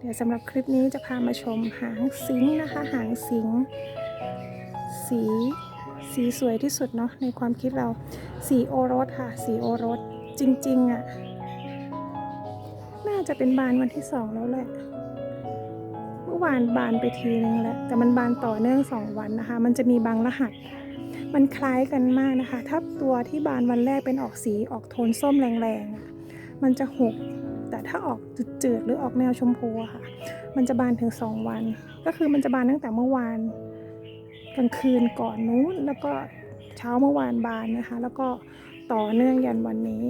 เดี๋ยวสำหรับคลิปนี้จะพามาชมหางสิงนะคะ หางสิง สีสีสวยที่สุดเนาะในความคิดเราสีโอรสค่ะ สีโอรสจริงๆอะ่ะ น่าจะเป็นบานวันที่สองแล้วแหละเมื่อวานบานไปทีนึงแหละแต่มันบานต่อเนื่องสองวันนะคะ มันจะมีบางรหัส มันคล้ายกันมากนะคะ ถ้าตัวที่บานวันแรกเป็นออกสีออกโทนส้มแรงๆมันจะหก แต่ถ้าออกจืดๆหรือออกแนวชมพูค่ะ มันจะบานถึงสองวัน ก็คือมันจะบานตั้งแต่เมื่อวานกลางคืนก่อนนู้น แล้วก็เช้าเมื่อวานบานนะคะ แล้วก็ต่อเนื่องยันวันนี้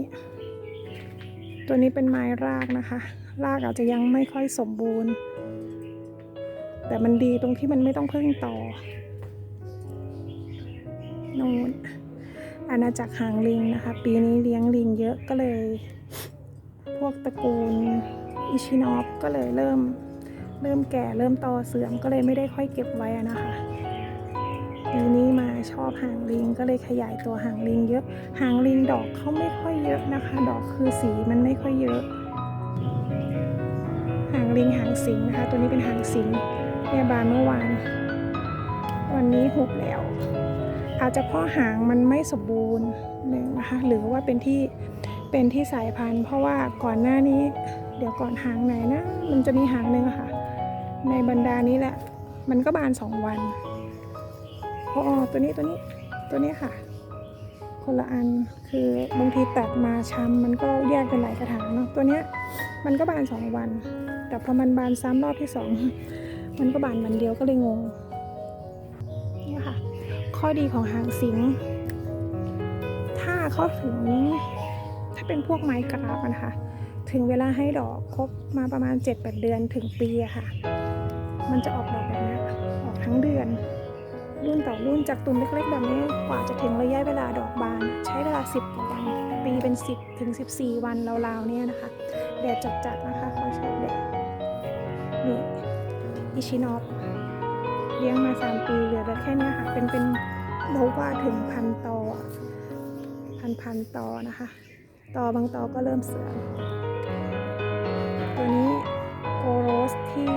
ตัวนี้เป็นไม้รากนะคะ รากอาจจะยังไม่ค่อยสมบูรณ์ แต่มันดีตรงที่มันไม่ต้องพึ่งต่อนูนอาณาจักรหางลิงนะคะ ปีนี้เลี้ยงลิงเยอะก็เลย พวกตระกูลอิชินอฟก็เลยเริ่มเริ่มแก่เริ่มต่อเสื่อมก็เลยไม่ได้ค่อยเก็บไว้นะคะปีนี้มาชอบหางลิงก็เลยขยายตัวหางลิงเยอะหางลิงดอกเขาไม่ค่อยเยอะนะคะ ดอกคือสีมันไม่ค่อยเยอะ หางลิงหางสิงนะคะ ตัวนี้เป็นหางสิงเนี่ยบานเมื่อวาน วันนี้หุบแล้ว อาจจะเพราะหางมันไม่สมบูรณ์หนึ่งนะคะ หรือว่าเป็นที่ เป็นที่สายพันธุ์ เพราะว่าก่อนหน้านี้ เดี๋ยวก่อนหางไหนนะ มันจะมีหางหนึ่งค่ะ ในบรรดานี้แหละ มันก็บานสองวันอ๋อตัวนี้ตัวนี้ตัวนี้ค่ะ คนละอันคือบางทีตัดมาช้ำมันก็แยกเป็นหลายกระถางเนาะตัวเนี้ยมันก็บานสองวัน แต่พอมันบานซ้ำรอบที่สองมันก็บานวันเดียวก็เลยงงเนี่ยค่ะ ข้อดีของหางสิง ถ้าเข้าถึงถ้ เป็นพวกไม้กราฟนะคะ ถึงเวลาให้ดอกครบมาประมาณ 7-8 เดือนถึงปีค่ะ มันจะออกดอกแบบนี้ออกทั้งเดือน รุ่นต่อรุ่นจากตุ่มเล็กๆแบบนี้กว่าจะถึงระยะเวลาดอกบาน ใช้เวลา 10กว่าวัน ปีเป็น 10ถึง14 วันราวๆเนี่ยนะคะ แดดจัดๆนะคะเขาชอบแดดนี่อิชินอฟเลี้ยงมา 3 ปีเหลือแต่แค่นี้ค่ะ เป็นเป็นโนว่าถึงพันตออพันพันตอนะคะ ตอบางตอก็เริ่มเสื่อมตัวนี้โกโรสที่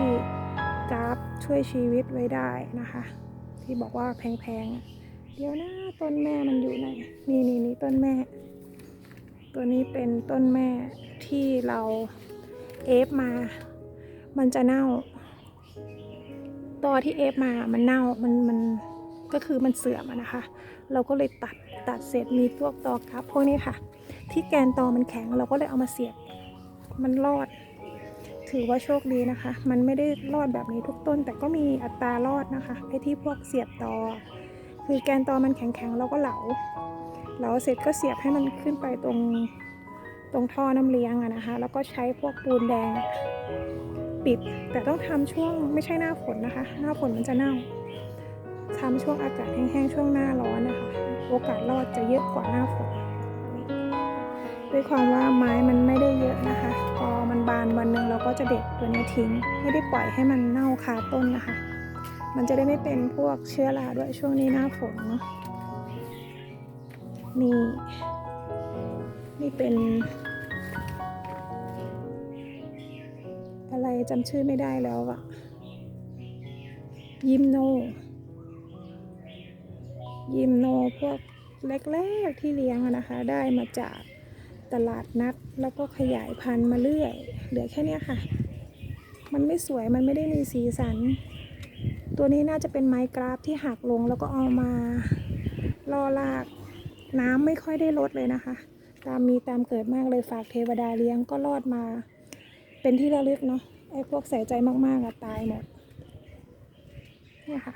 กราฟช่วยชีวิตไว้ได้นะคะ ที่บอกว่าแพงๆ เดี๋ยวนะต้นแม่มันอยู่ไหน นี่นี่นี่ต้นแม่ ตัวนี้เป็นต้นแม่ที่เราเอฟมา มันจะเน่าตอที่เอฟมา มันเน่า มันมัน ก็คือมันเสื่อมนะคะ เราก็เลยตัดตัดเสร็จมีพวกตอกรับพวกนี้ค่ะ ที่แกนตอมันแข็งเราก็เลยเอามาเสียบมันรอด ถือว่าโชคดีนะคะ มันไม่ได้รอดแบบนี้ทุกต้น แต่ก็มีอัตรารอดนะคะไอ้ที่พวกเสียบตอ คือแกนตอมันแข็งๆเราก็เหลาเหลาเสร็จก็เสียบให้มันขึ้นไปตรงตรงท่อน้ำเลี้ยงอะนะคะ แล้วก็ใช้พวกปูนแดงปิด แต่ต้องทำช่วงไม่ใช่หน้าฝนนะคะ หน้าฝนมันจะเน่า ทำช่วงอากาศแห้งๆช่วงหน้าร้อนนะคะ โอกาสรอดจะเยอะกว่าหน้าฝนด้วยความว่าไม้มันไม่ได้เยอะนะคะ พอมันบานวันหนึ่งเราก็จะเด็ดตัวนี้ทิ้ง ไม่ได้ปล่อยให้มันเน่าคาต้นนะคะ มันจะได้ไม่เป็นพวกเชื้อราด้วยช่วงนี้หน้าฝนเนาะนี่นี่เป็น อะไรจำชื่อไม่ได้แล้วอะยิมโน ยิมโนพวกแรกๆที่เลี้ยงนะคะ ได้มาจากตลาดนัดแล้วก็ขยายพันธุ์มาเรื่อย เหลือแค่นี้ค่ะ มันไม่สวยมันไม่ได้มีสีสัน ตัวนี้น่าจะเป็นไม้กราฟที่หักลงแล้วก็เอามาล่อลากน้ำไม่ค่อยได้ลดเลยนะคะ ตามมีตามเกิดมากเลยฝากเทวดาเลี้ยงก็รอดมา เป็นที่ระลึกเนาะไอ้พวกใส่ใจมากๆอะตายหมดเนี่ยค่ะ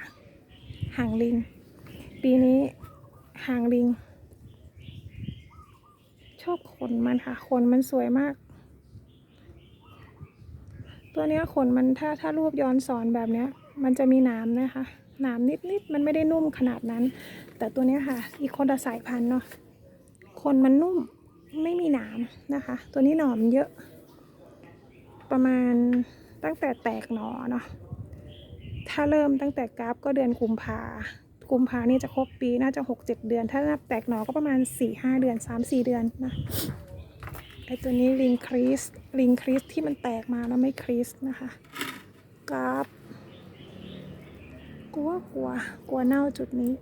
หางลิง ปีนี้หางลิง ชอบขนมันค่ะ ขนมันสวยมาก ตัวเนี้ยขนมันถ้าถ้ารูปย้อนสอนแบบเนี้ย มันจะมีหนามนะคะหนามนิดๆมันไม่ได้นุ่มขนาดนั้น แต่ตัวเนี้ยค่ะ อีกคนละสายพันธุ์เนาะขนมันนุ่มไม่มีหนามนะคะ ตัวนี้หนอมเยอะ ประมาณตั้งแต่แตกหนอเนาะถ้าเริ่มตั้งแต่กราฟก็เดือนกุมภา กุมภานี่จะครบปีน่าจะหกเจ็ดเดือน ถ้านับแตกหนอก็ประมาณสี่ห้าเดือนสามสี่เดือนนะไอตัวนี้ลิงคริสลิงคริสที่มันแตกมาแล้วไม่คริสนะคะกราฟกลัวกลัวกลัวเน่าจุดนี้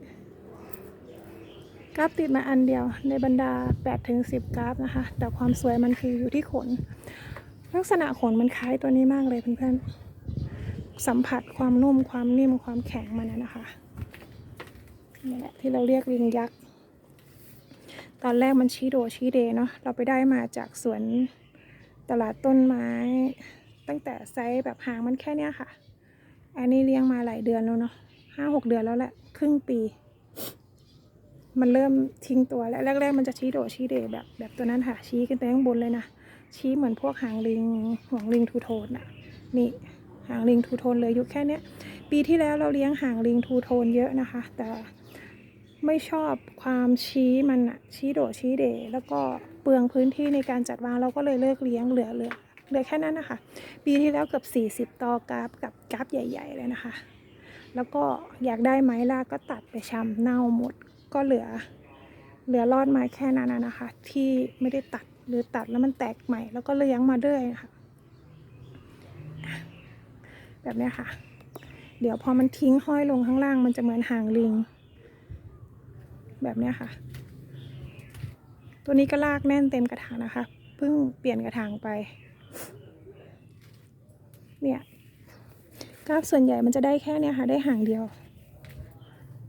กราฟติดมาอันเดียวในบรรดา8ถึง10 กราฟนะคะ แต่ความสวยมันคืออยู่ที่ขน ลักษณะขนมันคล้ายตัวนี้มากเลยเพื่อนๆสัมผัสความนุ่มความนิ่มความแข็งมันนะนะคะ นี่แหละที่เราเรียกลิงยักษ์ ตอนแรกมันชี้โดชี้เดเนาะ เราไปได้มาจากสวนตลาดต้นไม้ ตั้งแต่ไซส์แบบหางมันแค่เนี้ยค่ะ อันนี้เลี้ยงมาหลายเดือนแล้วเนาะห้าหกเดือนแล้วแหละ ครึ่งปี มันเริ่มทิ้งตัวแล้วแรก ๆ มันจะชี้โดชี้เดแบบ แบบตัวนั้นค่ะ ชี้ขึ้นไปข้างบนเลยนะ ชี้เหมือนพวกหางลิงหางลิงทูโทนน่ะนี่หางลิงทูโทนเลยอยู่แค่เนี้ย ปีที่แล้วเราเลี้ยงหางลิงทูโทนเยอะนะคะ แต่ ไม่ชอบความชี้มันอะชี้โดดชี้เดแล้วก็เปลืองพื้นที่ในการจัดวางเราก็เลยเลิกเลี้ยงเหลือเหลือเหลือแค่นั้นนะคะ ปีที่แล้วเกือบ40ตอกราฟกับกราฟใหญ่ ๆ เลยนะคะ แล้วก็อยากได้ไม้ลากก็ตัดไปชำเน่าหมดก็เหลือ เหลือรอดไมาแค่นั้นนะคะ ที่ไม่ได้ตัดหรือตัดแล้วมันแตกใหม่ แล้วก็เลี้ยงมาเรื่อยนะคะแบบนี้ค่ะ เดี๋ยวพอมันทิ้งห้อยลงข้างล่างมันจะเหมือนหางลิง แบบเนี้ยค่ะ ตัวนี้ก็ลากแน่นเต็มกระถางนะคะ เพิ่งเปลี่ยนกระถางไป เนี่ยกราฟส่วนใหญ่มันจะได้แค่เนี้ยค่ะ ได้หางเดียว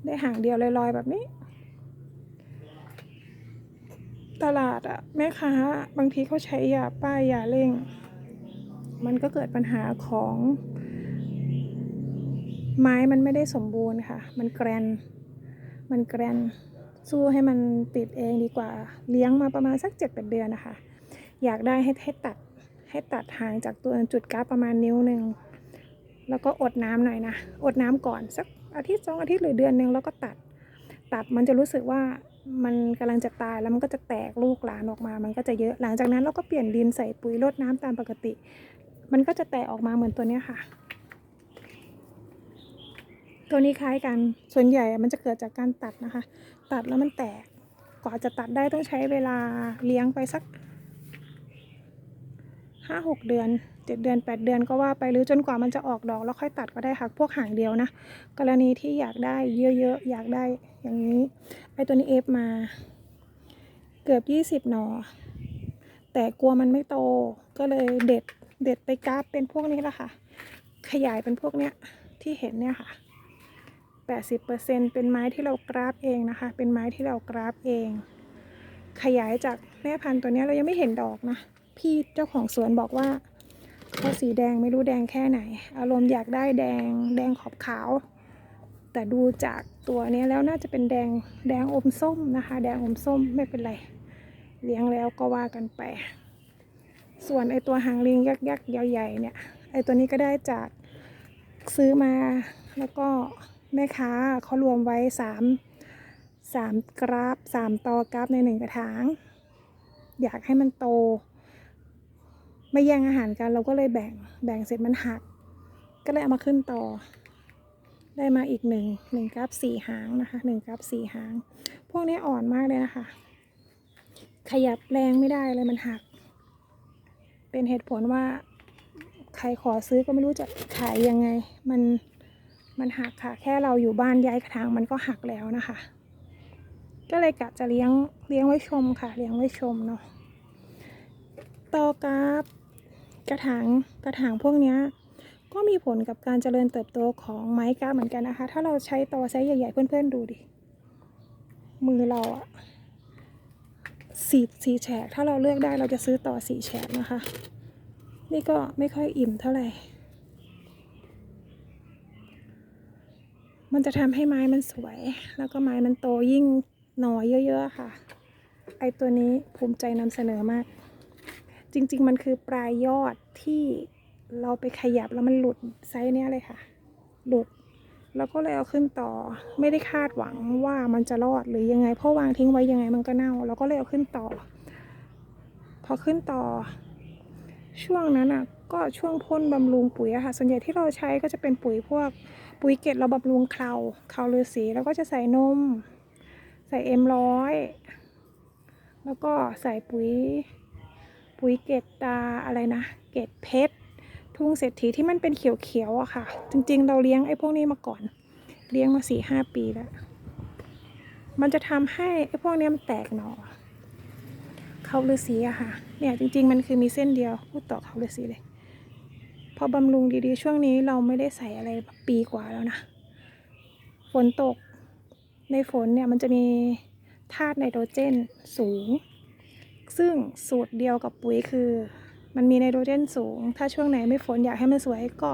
ได้หางเดียวลอยๆแบบนี้ ตลาดอะแม่ค้าบางทีเขาใช้ยาป้ายยาเร่ง มันก็เกิดปัญหาของ ไม้มันไม่ได้สมบูรณ์ค่ะ มันแกรน มันแกรน สู้ให้มันติดเองดีกว่า เลี้ยงมาประมาณสักเจ็ดแปดเดือนนะคะ อยากได้ให้ให้ตัดให้ตัดห่างจากตัวจุดกราประมาณนิ้วหนึ่งแล้วก็อดน้ำหน่อยนะ อดน้ำก่อนสักอาทิตย์สองอาทิตย์หรือเดือนหนึ่งแล้วก็ตัด ตัดมันจะรู้สึกว่ามันกำลังจะตายแล้วมันก็จะแตกลูกหลานออกมา มันก็จะเยอะหลังจากนั้นเราก็เปลี่ยนดินใส่ปุ๋ยรดน้ำตามปกติ มันก็จะแตกออกมาเหมือนตัวเนี้ยค่ะ ตัวนี้คล้ายกันส่วนใหญ่มันจะเกิดจากการตัดนะคะ ตัดแล้วมันแตก กว่าจะตัดได้ต้องใช้เวลาเลี้ยงไปสักห้าหกเดือนเจ็ดเดือนแปดเดือนก็ว่าไปหรือจนกว่ามันจะออกดอกแล้วค่อยตัดก็ได้ค่ะพวกหางเดียวนะ กรณีที่อยากได้เยอะๆอยากได้อย่างนี้ไอตัวนี้เอฟมาเกือบยี่สิบหนอ แต่กลัวมันไม่โตก็เลยเด็ดเด็ดไปกราฟเป็นพวกนี้แหละค่ะ ขยายเป็นพวกเนี้ยที่เห็นเนี่ยค่ะ 80%เป็นไม้ที่เรากราฟเองนะคะ เป็นไม้ที่เรากราฟเอง ขยายจากแม่พันธุ์ตัวนี้เรายังไม่เห็นดอกนะ พี่เจ้าของสวนบอกว่าเขาสีแดงไม่รู้แดงแค่ไหน อารมณ์อยากได้แดงแดงขอบขาว แต่ดูจากตัวนี้แล้วน่าจะเป็นแดงแดงอมส้มนะคะ แดงอมส้มไม่เป็นไร เลี้ยงแล้วก็ว่ากันไป ส่วนไอตัวหางลิงยักษ์ยักษ์ใหญ่ๆเนี่ยไอตัวนี้ก็ได้จากซื้อมาแล้วก็ แม่ค้าเขารวมไว้สามสามกราฟสามตอกราฟในหนึ่งกระถาง อยากให้มันโต ไม่แย่งอาหารกันเราก็เลยแบ่งแบ่งเสร็จมันหัก ก็เลยเอามาขึ้นต่อ ได้มาอีกหนึ่งหนึ่งกราฟสี่หางนะคะหนึ่งกราฟสี่หาง พวกนี้อ่อนมากเลยนะคะ ขยับแรงไม่ได้เลยมันหัก เป็นเหตุผลว่าใครขอซื้อก็ไม่รู้จะขายยังไงมัน มันหักค่ะ แค่เราอยู่บ้านย้ายกระถางมันก็หักแล้วนะคะ ก็เลยกะจะเลี้ยงเลี้ยงไว้ชมค่ะ เลี้ยงไว้ชมเนาะต่อกราฟกระถางกระถางพวกเนี้ยก็มีผลกับการเจริญเติบโตของไม้กราฟเหมือนกันนะคะ ถ้าเราใช้ตอไซส์ใหญ่ๆเพื่อนๆดูดิ มือเราอะสีสีแฉก ถ้าเราเลือกได้เราจะซื้อต่อสีแฉกนะคะ นี่ก็ไม่ค่อยอิ่มเท่าไหร่ มันจะทำให้ไม้มันสวย แล้วก็ไม้มันโตยิ่งหน่อเยอะๆค่ะ ไอตัวนี้ภูมิใจนำเสนอมาก จริงๆ มันคือปลายยอดที่เราไปขยับแล้วมันหลุดไซส์เนี้ยเลยค่ะ หลุด แล้วก็เลยเอาขึ้นต่อ ไม่ได้คาดหวังว่ามันจะรอดหรือยังไง เพราะวางทิ้งไว้ยังไงมันก็เน่า แล้วก็เลยเอาขึ้นต่อ พอขึ้นต่อ ช่วงนั้นอะ ก็ช่วงพ่นบำรุงปุ๋ยอะค่ะ ส่วนใหญ่ที่เราใช้ก็จะเป็นปุ๋ยพวก ปุ๋ยเกล็ดเราบำรุงเคลาเคลาฤาษีแล้วก็จะใส่นม ใส่เอ็มร้อยแล้วก็ใส่ปุ๋ย ปุ๋ยเกตตาอะไรนะ เกตเพชรทุ่งเศรษฐีที่มันเป็นเขียวๆอะค่ะ จริง ๆ เราเลี้ยงไอ้พวกนี้มาก่อน เลี้ยงมาสี่ห้าปีแล้ว มันจะทำให้ไอ้พวกนี้มันแตกหน่อเขาฤาษีอะค่ะ เนี่ยจริง ๆ มันคือมีเส้นเดียวพูดต่อเขาฤาษีเลย พอบำรุงดีๆ ช่วงนี้เราไม่ได้ใส่อะไรปีกว่าแล้วนะ ฝนตก ในฝนเนี่ยมันจะมีธาตุไนโตรเจนสูง ซึ่งสูตรเดียวกับปุ๋ยคือ มันมีไนโตรเจนสูง ถ้าช่วงไหนไม่ฝนอยากให้มันสวยก็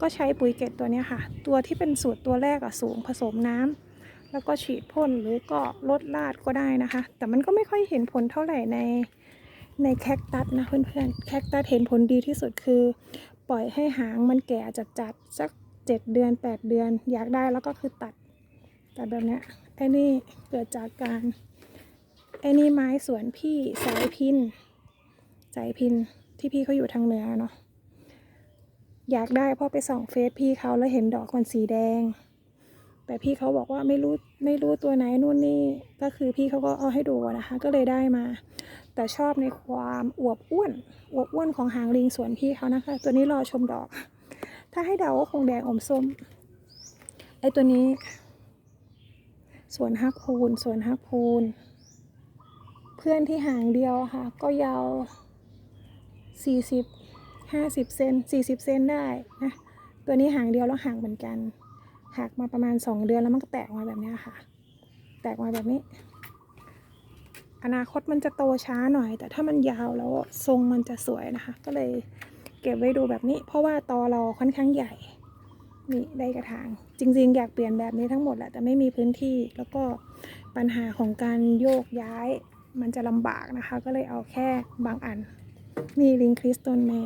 ก็ใช้ปุ๋ยเกตตัวนี้ค่ะ ตัวที่เป็นสูตรตัวแรกอะสูงผสมน้ำแล้วก็ฉีดพ่นหรือก็ลดราดก็ได้นะคะ แต่มันก็ไม่ค่อยเห็นผลเท่าไหร่ในในแคคตัสนะเพื่อนๆ แคคตัสเห็นผลดีที่สุดคือ ปล่อยให้หางมันแก่จัดๆสักเจ็ดเดือนแปดเดือน อยากได้แล้วก็คือตัด ตัดแบบเนี้ยไอ้นี่เกิดจากการไอ้นี่ไม้สวนพี่สายพินสายพินที่พี่เขาอยู่ทางเหนือเนาะอยากได้เพราะไปส่องเฟซพี่เขาแล้วเห็นดอกมันสีแดง แต่พี่เขาบอกว่าไม่รู้ไม่รู้ตัวไหนนู่นนี่ก็คือพี่เขาก็เอาให้ดูนะคะ ก็เลยได้มา แต่ชอบในความอวบอ้วนอวบอ้วนของหางลิงสวนพี่เขานะคะ ตัวนี้รอชมดอก ถ้าให้เดาก็คงแดงอมส้มไอตัวนี้ สวนฮักพูนสวนฮักพูน เพื่อนที่หางเดียวค่ะ ก็ยาวสี่สิบห้าสิบเซนสี่สิบเซนได้นะตัวนี้หางเดียวแล้วหางเหมือนกันหักมาประมาณสองเดือนแล้วมันก็แตกมาแบบนี้ค่ะ แตกมาแบบนี้ อนาคตมันจะโตช้าหน่อย แต่ถ้ามันยาวแล้วทรงมันจะสวยนะคะ ก็เลยเก็บไว้ดูแบบนี้ เพราะว่าตอเราค่อนข้างใหญ่นี่ได้กระถาง จริงๆ อยากเปลี่ยนแบบนี้ทั้งหมดแหละแต่ไม่มีพื้นที่แล้วก็ปัญหาของการโยกย้ายมันจะลำบากนะคะ ก็เลยเอาแค่บางอัน นี่ลิงคริสตัลแม่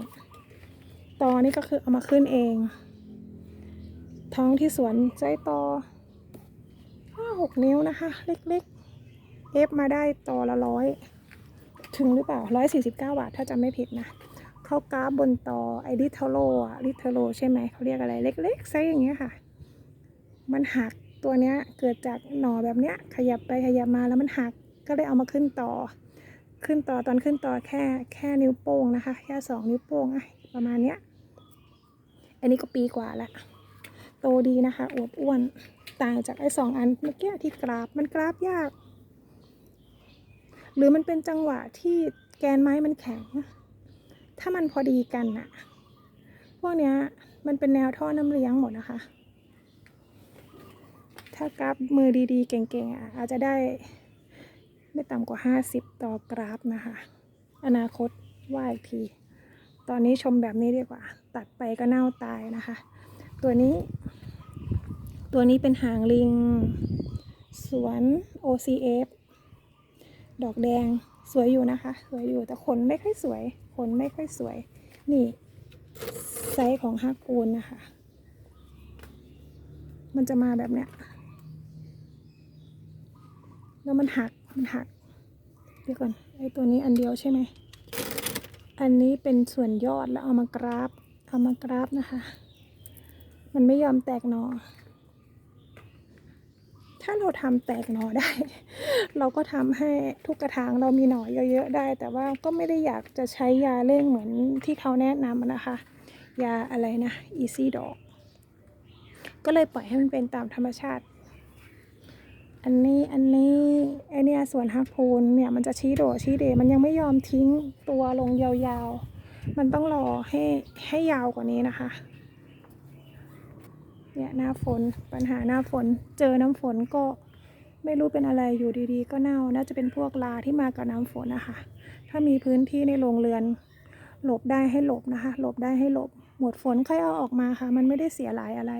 ตอนี่ก็คือเอามาขึ้นเอง ท้องที่สวนใจตอห้าหกนิ้วนะคะ เล็ก เอฟมาได้ต่อละร้อยถึงหรือเปล่าร้อยสี่สิบเก้าบาทถ้าจำไม่ผิดนะเข้ากราฟบนต่อไอริเทโลอะริเทโลใช่ไหมเขาเรียกอะไรเล็กๆไซส์อย่างเงี้ยค่ะ มันหักตัวเนี้ยเกิดจากหน่อแบบเนี้ย ขยับไปขยับมาแล้วมันหักก็เลยเอามาขึ้นต่อ ขึ้นต่อตอนขึ้นต่อแค่แค่นิ้วโป้งนะคะ แค่สองนิ้วโป้งอะประมาณเนี้ยอันนี้ก็ปีกว่าละโตดีนะคะอวบอ้วนต่างจากไอ้สองอันเมื่อกี้ที่กราบมันกราบยาก หรือมันเป็นจังหวะที่แกนไม้มันแข็ง ถ้ามันพอดีกันอะพวกเนี้ยมันเป็นแนวท่อน้ำเลี้ยงหมดนะคะ ถ้ากราฟมือดีๆ เก่งๆอะอาจจะได้ไม่ต่ำกว่า 50 ต่อกราฟนะคะ อนาคตว่าอีกที ตอนนี้ชมแบบนี้ดีกว่า ตัดไปก็เน่าตายนะคะ ตัวนี้ ตัวนี้เป็นหางลิง สวน OCF ดอกแดงสวยอยู่นะคะ สวยอยู่แต่ขนไม่ค่อยสวย ขนไม่ค่อยสวย นี่ไซส์ของฮักกูนนะคะ มันจะมาแบบเนี้ย แล้วมันหัก มันหักเดี๋ยวก่อน ไอตัวนี้อันเดียวใช่ไหม อันนี้เป็นส่วนยอดแล้วเอามากราฟ เอามากราฟนะคะ มันไม่ยอมแตกหนอ ถ้าเราทำแตกหนอได้ เราก็ทำให้ทุกกระถางเรามีหน่อเยอะๆได้ แต่ว่าก็ไม่ได้อยากจะใช้ยาเร่งเหมือนที่เขาแนะนำอะนะคะ ยาอะไรนะ easy dog ก็เลยปล่อยให้มันเป็นตามธรรมชาติ อันนี้อันนี้ไอเนี่ยส่วนฮักพูนเนี่ยมันจะชี้โดชี้เดมันยังไม่ยอมทิ้งตัวลงยาวๆ มันต้องรอให้ให้ยาวกว่านี้นะคะ เนี่ยหน้าฝนปัญหาหน้าฝน เจอน้ำฝนก็ไม่รู้เป็นอะไรอยู่ดีๆ ก็เน่าน่าจะเป็นพวกลาที่มากับน้ำฝนนะคะ ถ้ามีพื้นที่ในโรงเรือน หลบได้ให้หลบนะคะ หลบได้ให้หลบ หมดฝนค่อยเอาออกมาค่ะ มันไม่ได้เสียหลายอะไร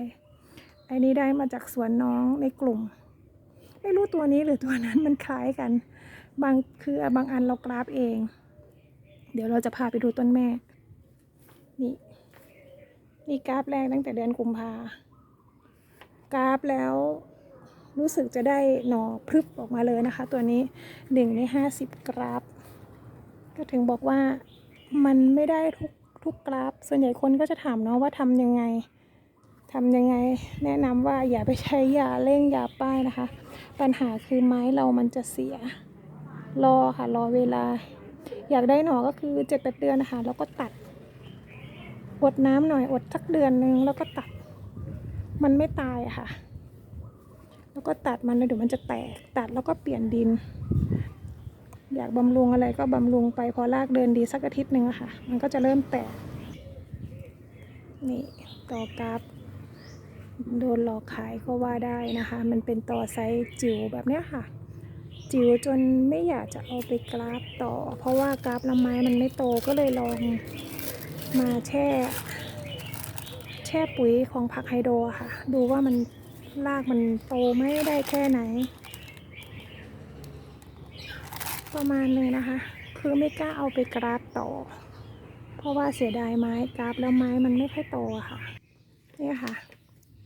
ไอ้นี้ได้มาจากสวนน้องในกลุ่ม ไม่รู้ตัวนี้หรือตัวนั้นมันคล้ายกัน บางคือบางอันเรากราฟเอง เดี๋ยวเราจะพาไปดูต้นแม่ นี่นี่กราฟแรกตั้งแต่เดือนกุมภา กราฟแล้วรู้สึกจะได้หน่อพรึบออกมาเลยนะคะ ตัวนี้หนึ่งในห้าสิบกราฟ ก็ถึงบอกว่ามันไม่ได้ทุกทุกกราฟ ส่วนใหญ่คนก็จะถามเนาะว่าทำยังไงทำยังไง แนะนำว่าอย่าไปใช้ยาเร่งยาป้ายนะคะ ปัญหาคือไม้เรามันจะเสีย รอค่ะรอเวลา อยากได้หน่อก็คือเจ็ดแปดเดือนนะคะแล้วก็ตัด อดน้ำหน่อยอดสักเดือนหนึ่งแล้วก็ตัด มันไม่ตายอะค่ะ แล้วก็ตัดมันแล้วเดี๋ยวมันจะแตก ตัดแล้วก็เปลี่ยนดิน อยากบำรุงอะไรก็บำรุงไปพอรากเดินดีสักอาทิตย์หนึ่งอะค่ะ มันก็จะเริ่มแตก นี่ต่อกราฟโดนหลอกขายก็ว่าได้นะคะ มันเป็นต่อไซส์จิ๋วแบบเนี้ยค่ะ จิ๋วจนไม่อยากจะเอาไปกราฟต่อ เพราะว่ากราฟน้ำไม้มันไม่โตก็เลยลองมาแช่ ช่ปุ๋ยของผักไฮโดรค่ะ ดูว่ามันรากมันโตไม่ได้แค่ไหน ประมาณนึงนะคะ คือไม่กล้าเอาไปกราฟต่อ เพราะว่าเสียดายไม้กราฟแล้วไม้มันไม่ค่อยโตค่ะนี่ค่ะ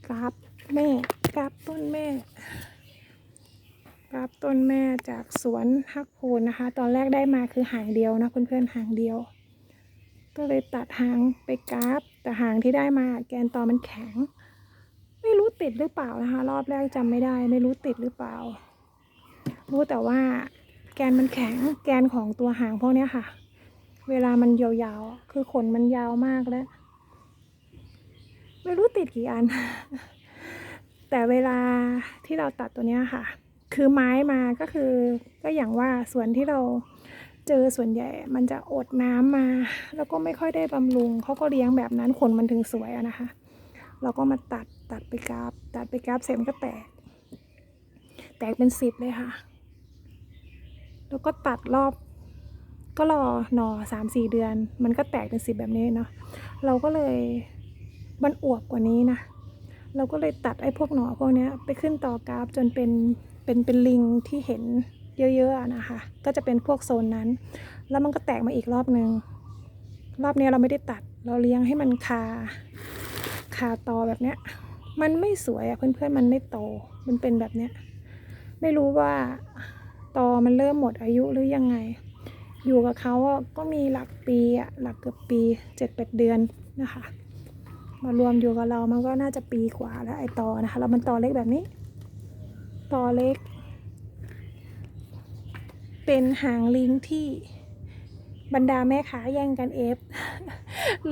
กราฟแม่กราฟต้นแม่กราฟต้นแม่จากสวนฮักโพนนะคะ ตอนแรกได้มาคือหางเดียวนะเพื่อนๆหางเดียว ก็เลยตัดหางไปกราฟ แต่หางที่ได้มาแกนตอมันแข็ง ไม่รู้ติดหรือเปล่านะคะ รอบแรกจำไม่ได้ ไม่รู้ติดหรือเปล่า รู้แต่ว่าแกนมันแข็ง แกนของตัวหางพวกเนี้ยค่ะ เวลามันยาวๆ คือขนมันยาวมากแล้ว ไม่รู้ติดกี่อัน แต่เวลาที่เราตัดตัวเนี้ยค่ะ คือไม้มาก็คือก็อย่างว่าส่วนที่เรา เจอส่วนใหญ่มันจะอดน้ำมา แล้วก็ไม่ค่อยได้บำรุงเขาก็เลี้ยงแบบนั้นขนมันถึงสวยอะนะคะ เราก็มาตัดตัดไปกราบตัดไปกราบเสร็จมันก็แตก แตกเป็นสิบเลยค่ะ แล้วก็ตัดรอบก็รอหนอสามสี่เดือน มันก็แตกเป็นสิบแบบนี้เนาะเราก็เลยมันอวบกว่านี้นะ เราก็เลยตัดไอ้พวกหนอพวกเนี้ยไปขึ้นต่อกราฟจนเป็นเป็นเป็นลิงที่เห็น เยอะๆนะคะ ก็จะเป็นพวกโซนนั้น แล้วมันก็แตกมาอีกรอบนึง รอบนี้เราไม่ได้ตัด เราเลี้ยงให้มันคา คาตอแบบเนี้ย มันไม่สวยอะเพื่อนๆ มันไม่โต มันเป็นแบบเนี้ย ไม่รู้ว่าตอมันเริ่มหมดอายุหรือยังไง อยู่กับเขาก็มีหลักปีอะหลักเกือบปีเจ็ดแปดเดือนนะคะ มารวมอยู่กับเรามันก็น่าจะปีกว่าแล้วไอตอนะคะ แล้วมันตอเล็กแบบนี้ ตอเล็ก เป็นหางลิงที่บรรดาแม่ค้าแย่งกันเอฟ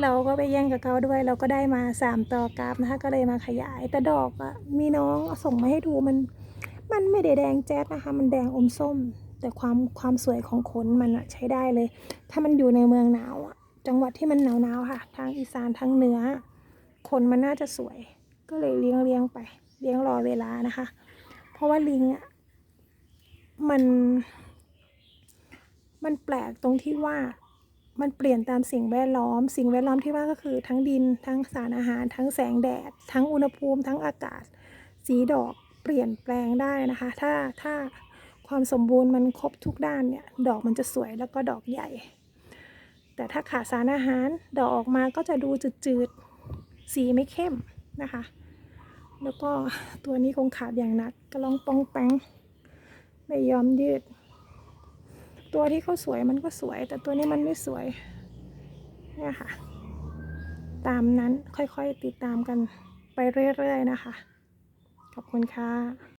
เราก็ไปแย่งกับเขาด้วย เราก็ได้มาสามต่อกราฟนะคะ ก็เลยมาขยาย แต่ดอกอะมีน้องส่งมาให้ดูมัน มันไม่ได้แดงแจ๊ดนะคะ มันแดงอมส้ม แต่ความความสวยของขนมันอะใช้ได้เลย ถ้ามันอยู่ในเมืองหนาวอะจังหวัดที่มันหนาวๆค่ะ ทางอีสานทางเหนือขนมันน่าจะสวย ก็เลยเลี้ยงเลี้ยงไปเลี้ยงรอเวลานะคะ เพราะว่าลิงอะมัน มันแปลกตรงที่ว่ามันเปลี่ยนตามสิ่งแวดล้อม สิ่งแวดล้อมที่ว่าก็คือ ทั้งดิน ทั้งสารอาหาร ทั้งแสงแดด ทั้งอุณหภูมิ ทั้งอากาศ สีดอกเปลี่ยนแปลงได้นะคะ ถ้าถ้าความสมบูรณ์มันครบทุกด้านเนี่ย ดอกมันจะสวยแล้วก็ดอกใหญ่ แต่ถ้าขาดสารอาหาร ดอกออกมาก็จะดูจืดๆ สีไม่เข้มนะคะ แล้วก็ตัวนี้คงขาดอย่างหนักกระลองปองแปงไม่ยอมยืด ตัวที่เขาสวยมันก็สวย แต่ตัวนี้มันไม่สวยเนี่ยค่ะ ตามนั้นค่อยๆติดตามกันไปเรื่อยๆนะคะ ขอบคุณค่ะ